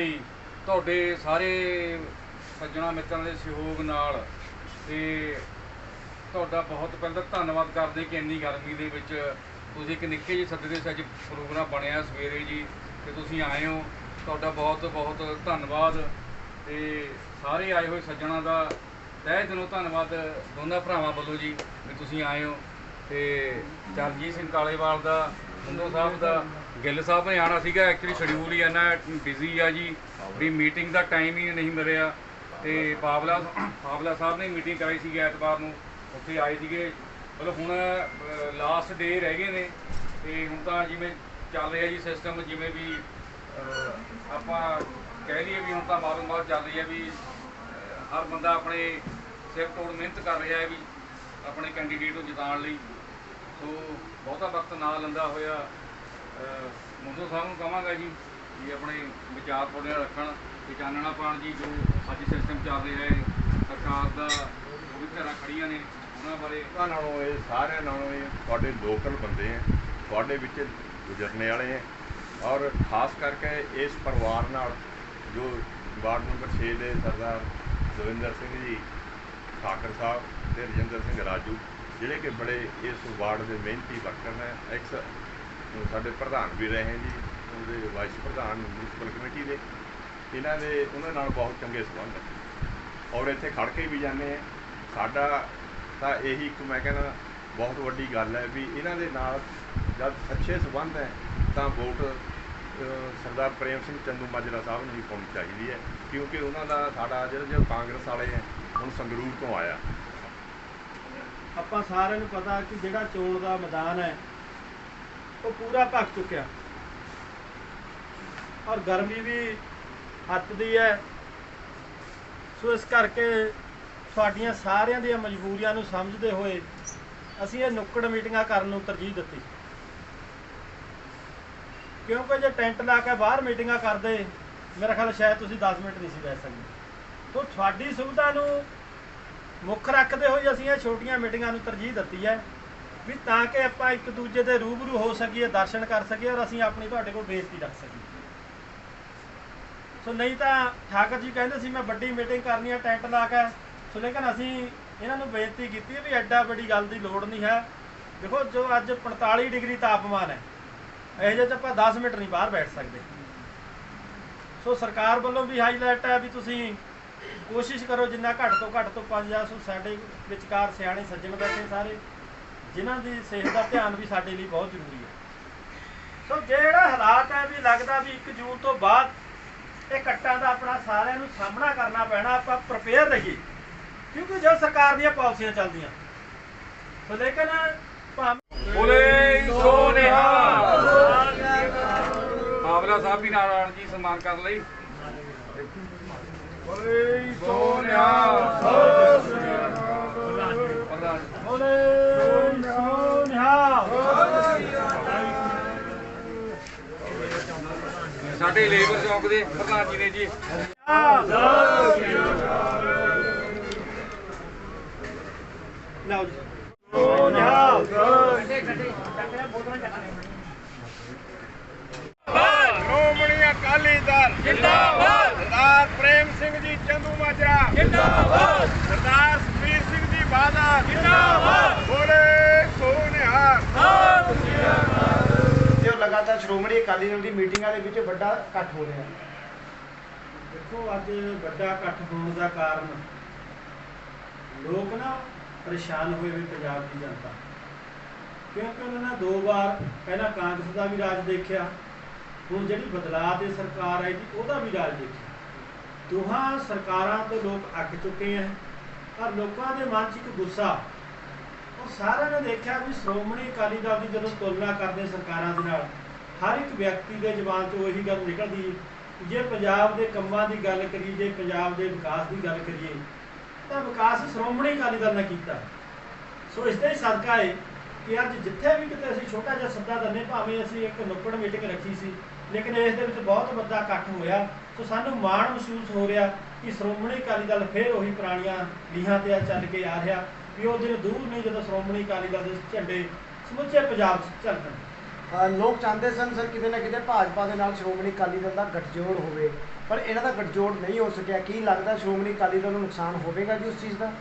ਲਈ ਤੁਹਾਡੇ ਸਾਰੇ ਸੱਜਣਾ ਮਿੱਤਰਾਂ ਦੇ ਸਹਿਯੋਗ ਨਾਲ ਤੇ ਤੁਹਾਡਾ ਬਹੁਤ ਪਹਿਲਾਂ ਤਾਂ ਧੰਨਵਾਦ ਕਰਦੇ ਕਿ ਇੰਨੀ ਗਰਮੀ ਦੇ ਵਿੱਚ ਤੁਸੀਂ ਇੱਕ ਨਿੱਕੇ ਜਿਹੇ ਸੱਦੇ ਦੇ ਸੱਜ ਪ੍ਰੋਗਰਾਮ ਬਣਿਆ ਸਵੇਰੇ ਜੀ ਤੇ ਤੁਸੀਂ ਆਏ ਹੋ। ਤੁਹਾਡਾ ਬਹੁਤ ਬਹੁਤ ਧੰਨਵਾਦ ਤੇ ਸਾਰੇ ਆਏ ਹੋਏ ਸੱਜਣਾ ਦਾ ਤਹਿ ਦਿਲੋਂ ਧੰਨਵਾਦ ਦੋਨਾਂ ਭਰਾਵਾਂ ਵੱਲੋਂ ਜੀ ਵੀ ਤੁਸੀਂ ਆਏ ਹੋ ਤੇ ਚਰਨਜੀਤ ਸਿੰਘ ਕਾਲੇਵਾਲ ਦਾ ਸੰਧੂ ਸਾਹਿਬ ਦਾ ਗਿੱਲ ਸਾਹਿਬ ਨੇ ਆਣਾ ਸੀਗਾ ਐਕਚੁਅਲੀ ਸ਼ਡਿਊਲ ਹੀ ਇੰਨਾ ਬਿਜ਼ੀ ਆ ਜੀ। ਵੀ ਮੀਟਿੰਗ ਦਾ ਟਾਈਮ ਹੀ ਨਹੀਂ ਮਿਲਿਆ। ਤੇ ਪਾਵਲਾ ਪਾਵਲਾ ਸਾਹਿਬ ਨੇ ਮੀਟਿੰਗ ਕਰਾਈ ਸੀ ਐਤਵਾਰ ਨੂੰ। ਉੱਥੇ ਆਏ ਸੀਗੇ। ਮਤਲਬ ਹੁਣ ਲਾਸਟ ਡੇ ਰਹਿ ਗਏ ਨੇ। ਤੇ ਹੁਣ ਤਾਂ ਜਿਵੇਂ ਚੱਲ ਰਿਹਾ ਜੀ ਸਿਸਟਮ ਜਿਵੇਂ ਵੀ ਆਪਾਂ ਕਹਿ ਲਈਏ ਵੀ ਹੁਣ ਤਾਂ ਮਾਰੋ ਮਾਰ ਚੱਲ ਰਹੀ ਹੈ ਵੀ ਹਰ ਬੰਦਾ ਆਪਣੇ ਸਿਰ ਤੋੜ ਮਿਹਨਤ ਕਰ ਰਿਹਾ ਹੈ ਵੀ ਆਪਣੇ ਕੈਂਡੀਡੇਟ ਨੂੰ ਜਿਤਾਉਣ ਲਈ। ਸੋ ਬਹੁਤਾ ਵਕਤ ਨਾ ਲੰਦਾ ਹੋਇਆ ਅਹ, ਸਾਹਿਬ ਨੂੰ ਕਹਾਂਗਾ ਜੀ ਵੀ ਆਪਣੇ ਵਿਚਾਰ ਤੁਹਾਡੇ ਨਾਲ ਰੱਖਣ ਤੇ ਚਾਨਣਾ ਪਾਣ ਜੀ ਜੋ ਅੱਜ ਸਿਸਟਮ ਚੱਲ ਰਿਹਾ ਹੈ ਸਰਕਾਰ ਦਾ ਉਹ ਵੀ ਧਿਰਾਂ ਖੜੀਆਂ ਨੇ ਉਹਨਾਂ ਬਾਰੇ। ਲੋਕਾਂ ਨਾਲੋਂ ਇਹ ਸਾਰਿਆਂ ਨਾਲੋਂ ਇਹ ਤੁਹਾਡੇ ਲੋਕਲ ਬੰਦੇ ਹੈ ਤੁਹਾਡੇ ਵਿੱਚ ਗੁਜ਼ਰਨੇ ਵਾਲੇ ਹੈ। ਔਰ ਖਾਸ ਕਰਕੇ ਇਸ ਪਰਿਵਾਰ ਨਾਲ ਜੋ ਵਾਰਡ ਨੰਬਰ 6 ਦੇ ਸਰਦਾਰ ਦਵਿੰਦਰ ਸਿੰਘ ਜੀ ਠਾਕਰ ਸਾਹਿਬ ਤੇ ਰਜਿੰਦਰ ਸਿੰਘ ਰਾਜੂ ਜਿਹੜੇ ਕਿ ਬੜੇ ਇਸ ਵਾਰਡ ਦੇ ਮਿਹਨਤੀ ਵਰਕਰ ਨੇ ਐਕਸ ਸਾਡੇ ਪ੍ਰਧਾਨ ਵੀ ਰਹੇ ਜੀ, ਉਹਦੇ ਵਾਈਸ ਪ੍ਰਧਾਨ ਮਿਊਨਿਸਪਲ ਕਮੇਟੀ ਦੇ। ਇਹਨਾਂ ਦੇ, ਉਹਨਾਂ ਨਾਲ ਬਹੁਤ ਚੰਗੇ ਸੰਬੰਧ ਹੈ ਔਰ ਇੱਥੇ ਖੜ ਕੇ ਵੀ ਜਾਂਦੇ ਆ। ਸਾਡਾ ਤਾਂ ਇਹੀ ਇੱਕ ਮੈਂ ਕਹਿੰਦਾ, ਬਹੁਤ ਵੱਡੀ ਗੱਲ ਹੈ ਵੀ ਇਹਨਾਂ ਦੇ ਨਾਲ ਜਦ ਅੱਛੇ ਸੰਬੰਧ ਹੈ, ਤਾਂ ਵੋਟ ਸਰਦਾਰ ਪ੍ਰੇਮ ਸਿੰਘ ਚੰਦੂ ਮਾਜਰਾ ਸਾਹਿਬ ਨੂੰ ਹੀ ਪਾਉਣੀ ਚਾਹੀਦੀ ਹੈ। ਕਿਉਂਕਿ ਉਹਨਾਂ ਦਾ ਸਾਡਾ ਜਿਹੜਾ ਜੋ ਕਾਂਗਰਸ ਵਾਲੇ ਹੈ, ਹੁਣ ਸੰਗਰੂਰ ਤੋਂ ਆਇਆ। ਆਪਾਂ ਸਾਰਿਆਂ ਨੂੰ ਪਤਾ ਕਿ ਜਿਹੜਾ ਚੋਣ ਦਾ ਮੈਦਾਨ ਹੈ, ਉਹ ਪੂਰਾ ਭੱਕ ਚੁੱਕਿਆ। ਔਰ ਗਰਮੀ ਵੀ ਹੱਦ ਦੀ ਹੈ। ਸੋ ਇਸ ਕਰਕੇ ਤੁਹਾਡੀਆਂ ਸਾਰਿਆਂ ਦੀਆਂ ਮਜਬੂਰੀਆਂ ਨੂੰ ਸਮਝਦੇ ਹੋਏ ਅਸੀਂ ਇਹ ਨੁੱਕੜ ਮੀਟਿੰਗਾਂ ਕਰਨ ਨੂੰ ਤਰਜੀਹ ਦਿੱਤੀ। ਕਿਉਂਕਿ ਜੇ ਟੈਂਟ ਲਾ ਕੇ ਬਾਹਰ ਮੀਟਿੰਗਾਂ ਕਰਦੇ, ਮੇਰਾ ਖਿਆਲ ਸ਼ਾਇਦ ਤੁਸੀਂ 10 ਮਿੰਟ ਨਹੀਂ ਸੀ ਬੈਠ ਸਕਦੇ। ਸੋ ਤੁਹਾਡੀ ਸੁਵਿਧਾ ਨੂੰ ਮੁੱਖ ਰੱਖਦੇ ਹੋਏ ਅਸੀਂ ਇਹ ਛੋਟੀਆਂ ਮੀਟਿੰਗਾਂ ਨੂੰ ਤਰਜੀਹ ਦਿੱਤੀ ਹੈ ਵੀ ਤਾਂ ਕਿ ਆਪਾਂ ਇੱਕ ਦੂਜੇ ਦੇ ਰੂਬਰੂ ਹੋ ਸਕੀਏ, ਦਰਸ਼ਨ ਕਰ ਸਕੀਏ ਔਰ ਅਸੀਂ ਆਪਣੀ ਤੁਹਾਡੇ ਕੋਲ ਬੇਇੱਜ਼ਤੀ ਰੱਖ ਸਕੀਏ। ਸੋ ਨਹੀਂ ਤਾਂ ਠਾਕਰ ਜੀ ਕਹਿੰਦੇ ਸੀ, ਮੈਂ ਵੱਡੀ ਮੀਟਿੰਗ ਕਰਨੀ ਹੈ ਟੈਂਟ ਲਾ ਕੇ ਸੋ ਲੇਕਿਨ ਅਸੀਂ ਇਹਨਾਂ ਨੂੰ ਬੇਨਤੀ ਕੀਤੀ ਵੀ ਐਡਾ ਵੱਡੀ ਗੱਲ ਦੀ ਲੋੜ ਨਹੀਂ ਹੈ। ਦੇਖੋ, ਜੋ ਅੱਜ 45 ਡਿਗਰੀ ਤਾਪਮਾਨ ਹੈ, ਇਹ ਜਿਹੇ 'ਚ ਆਪਾਂ 10 ਮਿੰਟ ਨਹੀਂ ਬਾਹਰ ਬੈਠ ਸਕਦੇ। ਸੋ ਸਰਕਾਰ ਵੱਲੋਂ ਵੀ ਹਾਈਲਾਈਟ ਹੈ ਵੀ ਤੁਸੀਂ ਕੋਸ਼ਿਸ਼ ਕਰੋ ਜਿੰਨਾ ਘੱਟ ਤੋਂ ਘੱਟ ਤੋਂ 5000 ਸਾਡੇ ਵਿਚਕਾਰ ਸਿਆਣੇ ਸੱਜਣ ਬੈਠੇ ਸਾਰੇ, ਜਿਨ੍ਹਾਂ ਦੀ ਸਿਹਤ ਦਾ ਧਿਆਨ ਵੀ ਸਾਡੇ ਲਈ ਬਹੁਤ ਜ਼ਰੂਰੀ ਹੈ। ਸੋ ਜਿਹੜਾ ਹਾਲਾਤ ਹੈ ਵੀ ਲੱਗਦਾ ਵੀ 1 ਜੂਨ ਤੋਂ ਬਾਅਦ ਇਹ ਕੱਟਾਂ ਦਾ ਆਪਣਾ ਸਾਰਿਆਂ ਨੂੰ ਸਾਹਮਣਾ ਕਰਨਾ ਪੈਣਾ, ਆਪਾਂ ਪ੍ਰਪੇਅਰ ਰਹੀਏ। ਕਿਉਂਕਿ ਜੋ ਸਰਕਾਰ ਦੀਆਂ ਪਾਲਿਸੀਆਂ ਚੱਲਦੀਆਂ, ਸੋ ਲੇਕਿਨ ਭਾਵੇਂ ਬੋਲੇ ਸੋ ਨਿਹਾਲ ਆਵਲਾ ਸਾਹਿਬ ਵੀ ਨਾਲ ਜੀ, ਸਨਮਾਨ ਕਰਨ ਲਈ। ਬੋਲੇ ਬੋਲੇ ਸਾਡੇ ਲੇਬਰ ਚੌਕ ਦੇ ਪ੍ਰਧਾਨ ਜੀ ਨੇ ਜੀ। ਲਓ ਜੀ। ਸੋ ਨਿਹਾਲ ਸ਼੍ਰੋਮਣੀ ਅਕਾਲੀ ਦਲ। ਜਿੰਦਾਬਾਦ। ਸਰਦਾਰ ਪ੍ਰੇਮ ਸਿੰਘ ਜੀ ਚੰਦੂ ਮਾਜਰਾ। ਜਿੰਦਾਬਾਦ। ਸਰਦਾਰ ਸੁਖਬੀਰ ਸਿੰਘ ਜੀ ਬਾਦਲ। ਜਿੰਦਾਬਾਦ। ਬੋਲੇ ਸੋ ਨਿਹਾਲ ਜੋ ਲਗਾਤਾਰ ਸ਼੍ਰੋਮਣੀ ਅਕਾਲੀ ਦਲ ਦੀ ਮੀਟਿੰਗਾਂ ਦੇ ਵਿੱਚ ਵੱਡਾ ਇਕੱਠ ਹੋ ਰਿਹਾ ਦੇਖੋ ਅੱਜ ਵੱਡਾ ਇਕੱਠ ਹੋਣ ਦਾ ਕਾਰਨ ਲੋਕ ਨਾ ਪਰੇਸ਼ਾਨ ਹੋਏ ਹੋਏ ਪੰਜਾਬ ਦੀ ਜਨਤਾ। ਕਿਉਂਕਿ ਉਹਨਾਂ ਨੇ ਦੋ ਵਾਰ ਪਹਿਲਾਂ ਕਾਂਗਰਸ ਦਾ ਵੀ ਰਾਜ ਦੇਖਿਆ ਹੁਣ ਜਿਹੜੀ ਬਦਲਾਅ ਦੀ ਸਰਕਾਰ ਆਈ ਸੀ ਉਹਦਾ ਵੀ ਰਾਜ ਦੇਖਿਆ। ਦੋਹਾਂ ਸਰਕਾਰਾਂ ਤੋਂ ਲੋਕ ਅੱਕ ਚੁੱਕੇ ਹੈ, ਪਰ ਲੋਕਾਂ ਦੇ ਮਨ 'ਚ ਇੱਕ ਗੁੱਸਾ। ਉਹ ਸਾਰਿਆਂ ਨੇ ਦੇਖਿਆ ਵੀ ਸ਼੍ਰੋਮਣੀ ਅਕਾਲੀ ਦਲ ਦੀ ਜਦੋਂ ਤੁਲਨਾ ਕਰਦੇ ਸਰਕਾਰਾਂ ਦੇ ਨਾਲ, ਹਰ ਇੱਕ ਵਿਅਕਤੀ ਦੇ ਜ਼ਬਾਨ 'ਚੋਂ ਉਹੀ ਗੱਲ ਨਿਕਲਦੀ ਜੇ ਪੰਜਾਬ ਦੇ ਕੰਮਾਂ ਦੀ ਗੱਲ ਕਰੀਏ, ਜੇ ਪੰਜਾਬ ਦੇ ਵਿਕਾਸ ਦੀ ਗੱਲ ਕਰੀਏ, ਤਾਂ ਵਿਕਾਸ ਸ਼੍ਰੋਮਣੀ ਅਕਾਲੀ ਦਲ ਨੇ ਕੀਤਾ। ਸੋ ਇਸ ਦੇ ਸਦਕਾ ਹੈ ਕਿ ਅੱਜ ਜਿੱਥੇ ਵੀ ਕਿਤੇ ਅਸੀਂ ਛੋਟਾ ਜਿਹਾ ਸੱਦਾ ਦੰਨੇ ਭਾਵੇਂ ਅਸੀਂ ਇੱਕ ਨੁੱਕੜ ਮੀਟਿੰਗ ਰੱਖੀ ਸੀ ਲੇਕਿਨ ਇਸ ਦੇ ਵਿੱਚ ਬਹੁਤ ਵੱਡਾ ਇਕੱਠ ਹੋਇਆ। ਸੋ ਸਾਨੂੰ ਮਾਣ ਮਹਿਸੂਸ ਹੋ ਰਿਹਾ ਕਿ ਸ਼੍ਰੋਮਣੀ ਅਕਾਲੀ ਦਲ ਫਿਰ ਉਹੀ ਪੁਰਾਣੀਆਂ ਲੀਹਾਂ ਤੇ ਚੱਲ ਕੇ ਆ ਰਿਹਾ ਵੀ ਉਹ ਦਿਨ ਦੂਰ ਨਹੀਂ ਜਦੋਂ ਸ਼੍ਰੋਮਣੀ ਅਕਾਲੀ ਦਲ ਦੇ ਝੰਡੇ ਸਮੁੱਚੇ ਪੰਜਾਬ 'ਚ ਅ, ਲੋਕ ਚਾਹੁੰਦੇ ਸਨ ਸਰ ਕਿਤੇ ਨਾ ਕਿਤੇ ਭਾਜਪਾ ਦੇ ਨਾਲ ਸ਼੍ਰੋਮਣੀ ਅਕਾਲੀ ਦਲ ਦਾ ਗੱਠਜੋੜ ਹੋਵੇ ਪਰ ਇਹਨਾਂ ਦਾ ਗੱਠਜੋੜ ਨਹੀਂ ਹੋ ਸਕਿਆ। ਕੀ ਲੱਗਦਾ ਸ਼੍ਰੋਮਣੀ ਅਕਾਲੀ ਦਲ ਨੂੰ ਨੁਕਸਾਨ ਹੋਵੇਗਾ ਜੀ ਉਸ ਚੀਜ਼ ਦਾ?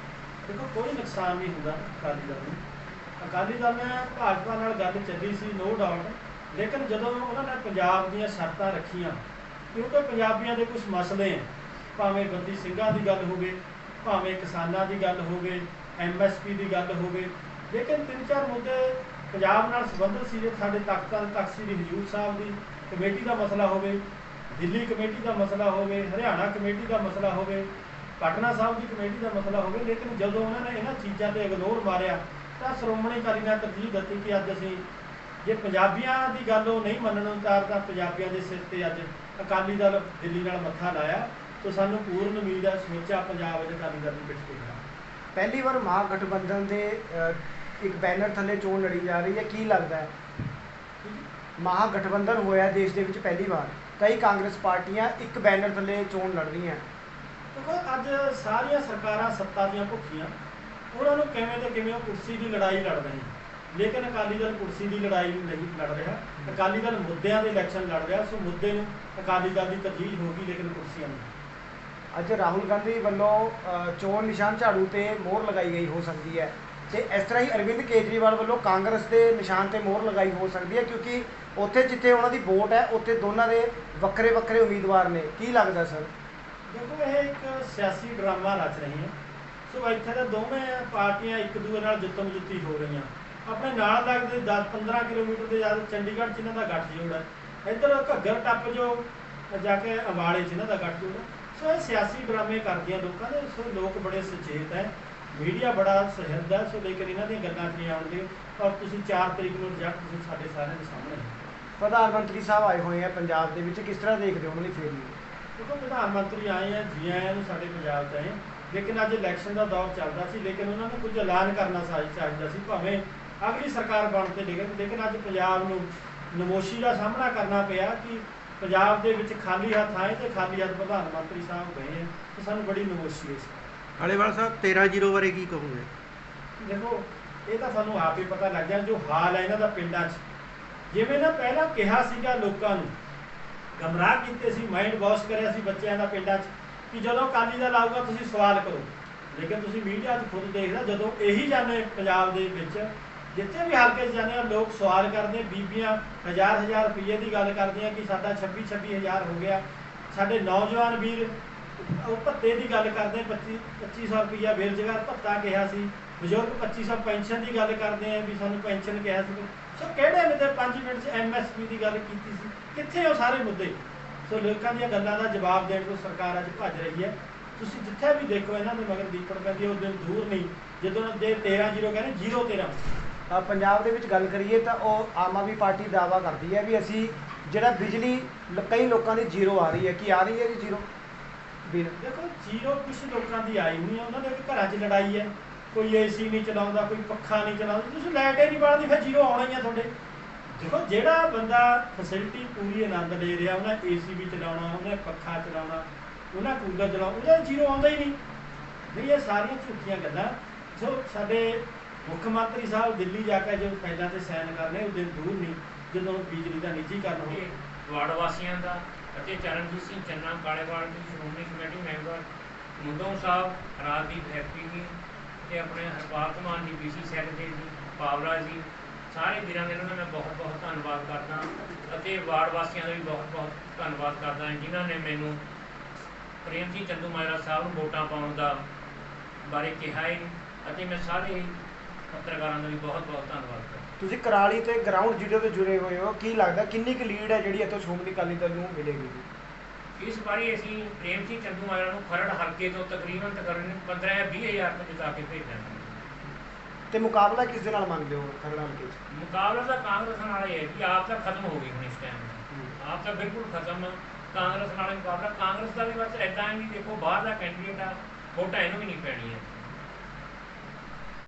ਦੇਖੋ ਕੋਈ ਨੁਕਸਾਨ ਨਹੀਂ ਹੁੰਦਾ ਅਕਾਲੀ ਦਲ ਨੂੰ। ਅਕਾਲੀ ਦਲ ਨੇ ਭਾਜਪਾ ਨਾਲ ਗੱਲ ਚੱਲੀ ਸੀ ਨੋ ਡਾਊਟ ਲੇਕਿਨ ਜਦੋਂ ਉਹਨਾਂ ਨੇ ਪੰਜਾਬ ਦੀਆਂ ਸ਼ਰਤਾਂ ਰੱਖੀਆਂ, ਕਿਉਂਕਿ ਪੰਜਾਬੀਆਂ ਦੇ ਕੁਝ ਮਸਲੇ ਹੈ ਭਾਵੇਂ ਬੰਦੀ ਸਿੰਘਾਂ ਦੀ ਗੱਲ ਹੋਵੇ, ਭਾਵੇਂ ਕਿਸਾਨਾਂ ਦੀ ਗੱਲ ਹੋਵੇ ਐਮਐਸਪੀ ਦੀ ਗੱਲ ਹੋਵੇ, ਲੇਕਿਨ ਤਿੰਨ ਚਾਰ ਮੁੱਦੇ ਪੰਜਾਬ ਨਾਲ ਸੰਬੰਧਿਤ ਸੀ, ਜੇ ਸਾਡੇ ਤਖਤ ਤਖਤ ਸ੍ਰੀ ਹਜੂਰ ਸਾਹਿਬ ਦੀ ਕਮੇਟੀ ਦਾ ਮਸਲਾ ਹੋਵੇ, ਦਿੱਲੀ ਕਮੇਟੀ ਦਾ ਮਸਲਾ ਹੋਵੇ, ਹਰਿਆਣਾ ਕਮੇਟੀ ਦਾ ਮਸਲਾ ਹੋਵੇ, ਪਟਨਾ ਸਾਹਿਬ ਦੀ ਕਮੇਟੀ ਦਾ ਮਸਲਾ ਹੋਵੇ, ਲੇਕਿਨ ਜਦੋਂ ਉਹਨਾਂ ਨੇ ਇਹਨਾਂ ਚੀਜ਼ਾਂ ਤੇ ਇਗਨੋਰ ਮਾਰਿਆ ਤਾਂ ਸ਼੍ਰੋਮਣੀ ਅਕਾਲੀ ਨੇ ਤਰਜੀਹ ਦਿੱਤੀ ਕਿ ਅੱਜ ਅਸੀਂ? ਜੇ ਪੰਜਾਬੀਆਂ ਦੀ ਗੱਲ ਉਹ ਨਹੀਂ ਮੰਨਣ ਨੂੰ ਤਿਆਰ ਤਾਂ ਪੰਜਾਬੀਆਂ ਦੇ ਸਿਰ ਤੇ ਅੱਜ ਅਕਾਲੀ ਦਲ ਦਿੱਲੀ ਨਾਲ ਮੱਥਾ ਲਾਇਆ ਤਾਂ ਸਾਨੂੰ ਪੂਰਨ ਉਮੀਦ ਹੈ ਸਮੁੱਚਾ ਪੰਜਾਬ ਅੱਜ ਅਕਾਲੀ ਦਲ ਦੀ ਪਿੱਠ ਤੇ ਖੜਾ। ਪਹਿਲੀ ਵਾਰ ਮਹਾਗਠਬੰਧਨ ਦੇ ਅ, ਇੱਕ ਬੈਨਰ ਥੱਲੇ ਚੋਣ ਲੜੀ ਜਾ ਰਹੀ ਹੈ। ਕੀ ਲੱਗਦਾ ਹੈ? ਮਹਾਗਠਬੰਧਨ ਹੋਇਆ ਦੇਸ਼ ਦੇ ਵਿੱਚ ਪਹਿਲੀ ਵਾਰ। ਕਈ ਕਾਂਗਰਸ ਪਾਰਟੀਆਂ ਇੱਕ ਬੈਨਰ ਥੱਲੇ ਚੋਣ ਲੜ ਰਹੀਆਂ। ਦੇਖੋ ਅੱਜ ਸਾਰੀਆਂ ਸਰਕਾਰਾਂ ਸੱਤਾ ਦੀਆਂ ਭੁੱਖੀਆਂ। ਉਹਨਾਂ ਨੂੰ ਕਿਵੇਂ ਤੇ ਕਿਵੇਂ ਉਹ ਕੁਰਸੀ ਦੀ ਲੜਾਈ ਲੜ ਰਹੇ ਲੇਕਿਨ ਅਕਾਲੀ ਦਲ ਕੁਰਸੀ ਦੀ ਲੜਾਈ ਨਹੀਂ ਲੜ ਰਿਹਾ। ਅਕਾਲੀ ਦਲ ਮੁੱਦਿਆਂ ਦੇ ਇਲੈਕਸ਼ਨ ਲੜ ਰਿਹਾ ਸੋ ਮੁੱਦੇ ਨੂੰ ਅਕਾਲੀ ਦਲ ਦੀ ਤਰਜੀਹ ਹੋਗੀ ਲੇਕਿਨ ਕੁਰਸੀਆਂ ਨਹੀਂ ਅੱਜ ਰਾਹੁਲ ਗਾਂਧੀ ਵੱਲੋਂ ਚੋਣ ਨਿਸ਼ਾਨ ਝਾੜੂ ਤੇ ਮੋਹਰ ਲਗਾਈ ਗਈ ਹੋ ਸਕਦੀ ਹੈ। ਤੇ ਇਸ ਤਰ੍ਹਾਂ ਹੀ ਅਰਵਿੰਦ ਕੇਜਰੀਵਾਲ ਵੱਲੋਂ ਕਾਂਗਰਸ ਦੇ ਨਿਸ਼ਾਨ ਤੇ ਮੋਹਰ ਲਗਾਈ ਹੋ ਸਕਦੀ ਹੈ ਕਿਉਂਕਿ ਉੱਥੇ ਜਿੱਥੇ ਉਹਨਾਂ ਦੀ ਵੋਟ ਹੈ ਉੱਥੇ ਦੋਨਾਂ ਦੇ ਵੱਖਰੇ ਵੱਖਰੇ ਉਮੀਦਵਾਰ ਨੇ। ਕੀ ਲੱਗਦਾ ਸਰ? ਦੇਖੋ ਇਹ ਇੱਕ ਸਿਆਸੀ ਡਰਾਮਾ ਰਚ ਰਹੀ ਹੈ। ਸੋ ਇੱਥੇ ਤਾਂ ਦੋਵੇਂ ਪਾਰਟੀਆਂ ਇੱਕ ਦੂਜੇ ਨਾਲ ਜੁੱਤਮ ਜੁੱਤੀ ਹੋ ਰਹੀਆਂ। ਆਪਣੇ ਨਾਲ ਲੱਗਦੇ 10 15 ਕਿਲੋਮੀਟਰ ਦੇ ਜ਼ਿਆਦਾ ਚੰਡੀਗੜ੍ਹ 'ਚ ਇਹਨਾਂ ਦਾ ਗੱਠਜੋੜ ਹੈ। ਇੱਧਰ ਘੱਗਰ ਟੱਪ ਜੋ ਜਾ ਕੇ ਅੰਬਾਲੇ 'ਚ ਇਹਨਾਂ ਦਾ ਗੱਠਜੋੜ ਹੈ। ਸੋ ਇਹ ਸਿਆਸੀ ਡਰਾਮੇ ਕਰਦੀਆਂ ਲੋਕਾਂ ਦੇ ਸੋ ਲੋਕ ਬੜੇ ਸੁਚੇਤ ਹੈ। ਮੀਡੀਆ ਬੜਾ ਸਹਿਰਦ ਹੈ ਸੋ ਲੇਕਿਨ ਇਹਨਾਂ ਦੀਆਂ ਗੱਲਾਂ 'ਚ ਨਹੀਂ ਆਉਣਗੇ ਔਰ ਤੁਸੀਂ 4 ਤਰੀਕ ਨੂੰ ਰਿਜ਼ਲਟ ਤੁਸੀਂ ਸਾਡੇ ਸਾਰਿਆਂ ਦੇ ਸਾਹਮਣੇ ਪ੍ਰਧਾਨ ਮੰਤਰੀ ਸਾਹਿਬ ਆਏ ਹੋਏ ਆ ਪੰਜਾਬ ਦੇ ਵਿੱਚ ਕਿਸ ਤਰ੍ਹਾਂ ਦੇਖਦੇ ਹੋ? ਉਹਨਾਂ ਦੀ ਫੇਰੀ ਦੇਖੋ ਪ੍ਰਧਾਨ ਮੰਤਰੀ ਆਏ ਆ ਜੀ ਆਇਆਂ ਨੂੰ ਸਾਡੇ ਪੰਜਾਬ 'ਚ ਆਏ ਲੇਕਿਨ ਅੱਜ ਇਲੈਕਸ਼ਨ ਦਾ ਦੌਰ ਚੱਲਦਾ ਸੀ ਲੇਕਿਨ ਉਹਨਾਂ ਨੂੰ ਕੁਝ ਐਲਾਨ ਕਰਨਾ ਚਾਹੀ- ਚਾਹੀਦਾ ਸੀ ਭਾਵੇਂ ਅਗਲੀ ਸਰਕਾਰ ਬਣ ਤੇ ਲੇਕਿਨ ਲੇਕਿਨ ਅੱਜ ਪੰਜਾਬ ਨੂੰ ਨਮੋਸ਼ੀ ਦਾ ਸਾਹਮਣਾ ਕਰਨਾ ਪਿਆ ਕਿ ਪੰਜਾਬ ਦੇ ਵਿੱਚ ਖਾਲੀ ਹੱਥ ਆਏ ਤੇ ਖਾਲੀ ਹੱਥ ਪ੍ਰਧਾਨ ਮੰਤਰੀ ਸਾਹਿਬ ਗਏ ਤੇ ਸਾਨੂੰ ਬੜੀ ਨਮੋਸ਼ੀ ਹੈ ਇਸ ਅਲੇਵਾਲ ਸਾਹਿਬ 13-0 ਬਾਰੇ ਕੀ ਕਹੋਗੇ? ਦੇਖੋ ਇਹ ਤਾਂ ਸਾਨੂੰ ਆਪ ਹੀ ਪਤਾ ਲੱਗ ਗਿਆ ਜੋ ਹਾਲ ਹੈ ਇਹਨਾਂ ਦਾ ਪਿੰਡਾਂ 'ਚ। ਜਿਵੇਂ ਨਾ ਪਹਿਲਾਂ ਕਿਹਾ ਸੀਗਾ ਲੋਕਾਂ ਨੂੰ ਗਮਰਾਹ ਕੀਤੇ ਸੀ ਮਾਈਂਡ ਵਾਸ਼ ਕਰਿਆ ਸੀ ਬੱਚਿਆਂ ਦਾ ਪਿੰਡਾਂ 'ਚ। ਕਿ ਜਦੋਂ ਅਕਾਲੀ ਦਲ ਆਊਗਾ ਤੁਸੀਂ ਸਵਾਲ ਕਰੋ। ਲੇਕਿਨ ਤੁਸੀਂ ਮੀਡੀਆ 'ਚ ਖੁਦ ਦੇਖਦਾ, ਜਦੋਂ ਇਹੀ ਜਾਂਦੇ ਪੰਜਾਬ ਦੇ ਵਿੱਚ, ਜਿੱਥੇ ਵੀ ਹਲਕੇ 'ਚ ਜਾਂਦੇ ਆ, ਲੋਕ ਸਵਾਲ ਕਰਦੇ, ਬੀਬੀਆਂ ਹਜ਼ਾਰ ਹਜ਼ਾਰ ਰੁਪਏ ਦੀ ਗੱਲ ਕਰਦੀਆਂ ਕਿ ਸਾਡਾ 26 26 ਹਜ਼ਾਰ ਹੋ ਗਿਆ। ਸਾਡੇ ਨੌਜਵਾਨ ਵੀਰ ਉਹ ਭੱਤੇ ਦੀ ਗੱਲ ਕਰਦੇ 25 2500 ਰੁਪਇਆ ਬੇਰੁਜ਼ਗਾਰ ਭੱਤਾ ਕਿਹਾ ਸੀ। ਬਜ਼ੁਰਗ 2500 ਪੈਨਸ਼ਨ ਦੀ ਗੱਲ ਕਰਦੇ ਆ ਵੀ ਸਾਨੂੰ ਪੈਨਸ਼ਨ ਕਿਹਾ ਸੀ। ਸੋ ਕਿਹੜੇ ਮੁੱਦੇ 5 ਮਿੰਟ 'ਚ ਐਮਐਸਪੀ ਦੀ ਗੱਲ ਕੀਤੀ ਸੀ? ਕਿੱਥੇ ਉਹ ਸਾਰੇ ਮੁੱਦੇ? ਸੋ ਲੋਕਾਂ ਦੀਆਂ ਗੱਲਾਂ ਦਾ ਜਵਾਬ ਦੇਣ ਤੋਂ ਸਰਕਾਰ ਅੱਜ ਭੱਜ ਰਹੀ ਹੈ। ਤੁਸੀਂ ਜਿੱਥੇ ਵੀ ਦੇਖੋ ਇਹਨਾਂ ਦੇ ਮਗਰ ਦੀਪੜ ਪੈਂਦੀ ਹੈ, ਉਹ ਦਿਨ ਦੂਰ ਨਹੀਂ। ਜਦੋਂ ਦੇ 13 ਜ਼ੀਰੋ ਕਹਿੰਦੇ 0 13 ਪੰਜਾਬ ਦੇ ਵਿੱਚ ਗੱਲ ਕਰੀਏ ਤਾਂ ਉਹ ਆਮ ਆਦਮੀ ਪਾਰਟੀ ਦਾਵਾ ਕਰਦੀ ਹੈ ਵੀ ਅਸੀਂ ਜਿਹੜਾ ਬਿਜਲੀ ਕਈ ਲੋਕਾਂ ਦੀ ਜ਼ੀਰੋ ਆ ਰਹੀ ਹੈ। ਕੀ ਆ ਰਹੀ ਹੈ ਜੀ ਜ਼ੀਰੋ? ਬਿਲ ਦੇਖੋ, ਜ਼ੀਰੋ ਕੁਝ ਲੋਕਾਂ ਦੀ ਆਈ ਨਹੀਂ ਹੈ, ਉਹਨਾਂ ਦੇ ਵੀ ਘਰਾਂ 'ਚ ਲੜਾਈ ਹੈ। ਕੋਈ ਏਸੀ ਨਹੀਂ ਚਲਾਉਂਦਾ, ਕੋਈ ਪੱਖਾ ਨਹੀਂ ਚਲਾਉਂਦਾ। ਤੁਸੀਂ ਲਾਈਟ ਹੀ ਨਹੀਂ ਬਾਲਦੀ, ਫਿਰ ਜ਼ੀਰੋ ਆਉਣਾ ਹੀ ਆ ਤੁਹਾਡੇ। ਦੇਖੋ, ਜਿਹੜਾ ਬੰਦਾ ਫੈਸਿਲਿਟੀ ਪੂਰੀ ਆਨੰਦ ਲੈ ਰਿਹਾ, ਉਹਨੇ ਏਸੀ ਵੀ ਚਲਾਉਣਾ, ਉਹਨੇ ਪੱਖਾ ਚਲਾਉਣਾ, ਉਹਨਾਂ ਕੂਲਰ ਚਲਾਉਣਾ, ਉਹਦਾ ਜ਼ੀਰੋ ਆਉਂਦਾ ਹੀ ਨਹੀਂ। ਵੀ ਇਹ ਸਾਰੀਆਂ ਝੂਠੀਆਂ ਗੱਲਾਂ, ਜੋ ਸਾਡੇ ਮੁੱਖ ਮੰਤਰੀ ਸਾਹਿਬ ਦਿੱਲੀ ਜਾ ਕੇ ਜੋ ਪਹਿਲਾਂ ਤੇ ਸਾਈਨ ਕਰਨੇ ਉਹ ਦਿਨ ਦੂਰ ਨਹੀਂ, ਜਦੋਂ ਬਿਜਲੀ ਦਾ ਨਿੱਜੀਕਰਨ ਹੋਵੇ ਵਾਰਡ ਵਾਸੀਆਂ ਦਾ ਅਤੇ ਚਰਨਜੀਤ ਸਿੰਘ ਚੰਨਾ, ਕਾਲੇਵਾਲ ਦੀ ਸ਼੍ਰੋਮਣੀ ਕਮੇਟੀ ਮੈਂਬਰ ਮੁੰਡੋਂ ਸਾਹਿਬ, ਰਾਜਦੀਪ ਹੈਪੀ ਜੀ, ਤੇ ਆਪਣੇ ਹਰਪਾਲ ਕੁਮਾਰ ਜੀ ਬੀਸੀ ਸੈਕਟਰੀ ਜੀ, ਪਾਵਰਾ ਜੀ ਸਾਰੇ ਵੀਰਾਂ ਦਾ ਇਹਨਾਂ ਦਾ ਮੈਂ ਬਹੁਤ ਬਹੁਤ ਧੰਨਵਾਦ ਕਰਦਾ ਅਤੇ ਵਾਰਡ ਵਾਸੀਆਂ ਦਾ ਵੀ ਬਹੁਤ ਬਹੁਤ ਧੰਨਵਾਦ ਕਰਦਾ ਜਿਨ੍ਹਾਂ ਨੇ ਮੈਨੂੰ ਪ੍ਰੇਮ ਜੀ ਚੰਦੂ ਮਾਜਰਾ ਸਾਹਿਬ ਨੂੰ ਵੋਟਾਂ ਪਾਉਣ ਦਾ ਬਾਰੇ ਕਿਹਾ ਹੈ ਅਤੇ ਮੈਂ ਸਾਰੇ ਪੱਤਰਕਾਰਾਂ ਦਾ ਵੀ ਬਹੁਤ ਬਹੁਤ ਧੰਨਵਾਦ ਕਰਦਾ ਤੁਸੀਂ ਕਰਾਲੀ ਤੇ ਗਰਾਊਂਡ ਜ਼ੀਰੋ ਤੋਂ ਜੁੜੇ ਹੋਏ ਹੋ ਕੀ ਲੱਗਦਾ ਕਿੰਨੀ ਕੁ ਲੀਡ ਹੈ ਜਿਹੜੀ ਇੱਥੋਂ ਸ਼੍ਰੋਮਣੀ ਅਕਾਲੀ ਦਲ ਨੂੰ ਮਿਲੇਗੀ? ਇਸ ਵਾਰੀ ਅਸੀਂ ਪ੍ਰੇਮ ਸਿੰਘ ਚੰਦੂ ਮਾਜਰਾ ਨੂੰ ਖਰੜ ਹਲਕੇ ਤੋਂ ਤਕਰੀਬਨ ਤਕਰੀਬਨ 15 ਜਾਂ 20 ਹਜ਼ਾਰ ਤੋਂ ਜਿਤਾ ਕੇ ਭੇਜਾਂਗੇ ਤੇ ਮੁਕਾਬਲਾ ਕਿਸ ਦੇ ਨਾਲ ਮੰਨਦੇ ਹੋ ਖਰੜਾ ਹਲਕੇ 'ਚ? ਮੁਕਾਬਲਾ ਤਾਂ ਕਾਂਗਰਸ ਨਾਲ ਹੀ ਹੈ ਕਿ ਆਪ ਤਾਂ ਖਤਮ ਹੋ ਗਈ ਹੁਣ ਇਸ ਟਾਈਮ ਆਪ ਤਾਂ ਬਿਲਕੁਲ ਖਤਮ ਆ। ਕਾਂਗਰਸ ਨਾਲ ਹੀ ਮੁਕਾਬਲਾ, ਕਾਂਗਰਸ ਦਾ ਵੀ ਬਸ ਐਦਾਂ ਹੈ ਵੀ ਦੇਖੋ ਬਾਹਰ ਦਾ ਕੈਂਡੀਡੇਟ ਆ, ਵੋਟਾਂ ਇਹਨੂੰ ਵੀ ਨਹੀਂ ਪੈਣੀਆਂ।